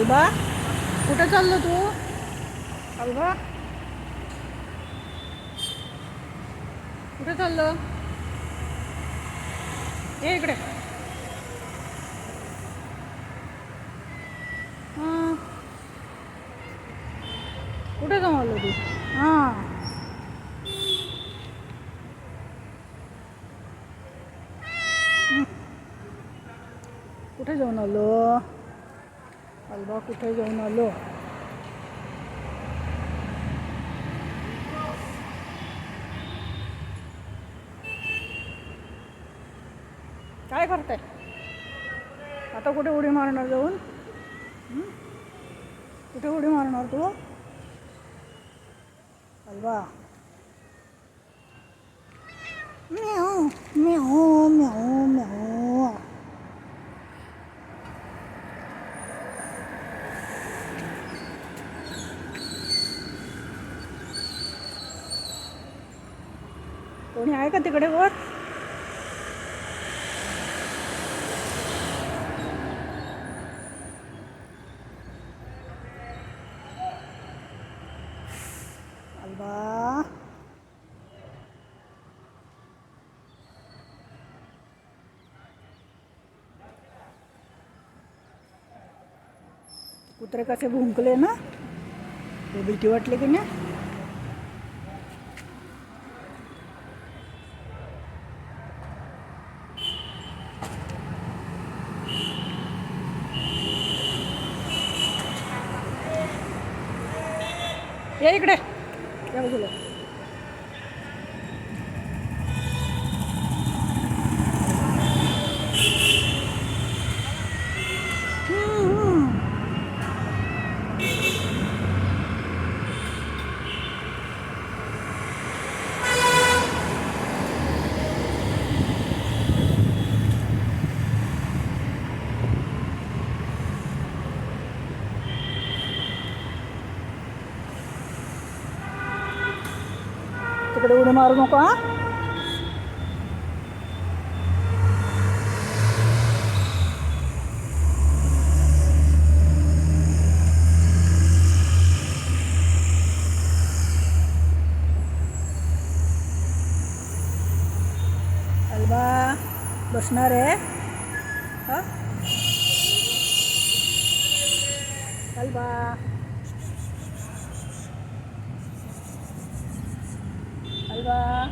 Alba कुठे चाललो तू? Alba कुठे चाललो? ये इकडे. हां. कुठे जाऊन आलो तू? हां. कुठे जाऊन आलो? अल्बा कुठे जाऊन आलो? काय करताय? आता कुठे उडी मारणार जाऊन? कुठे उडी मारणार तू? अल्वा. मी हो मी हो कोणी आहे का तिकडे वर? कुत्रे कसे भुंकले ना? भीती वाटली की नाही? ये इकडे. या बाजूला. तिकडे उडी मारू नको हा? अल्बा बसणार आहे. हा? अल्बा. 这个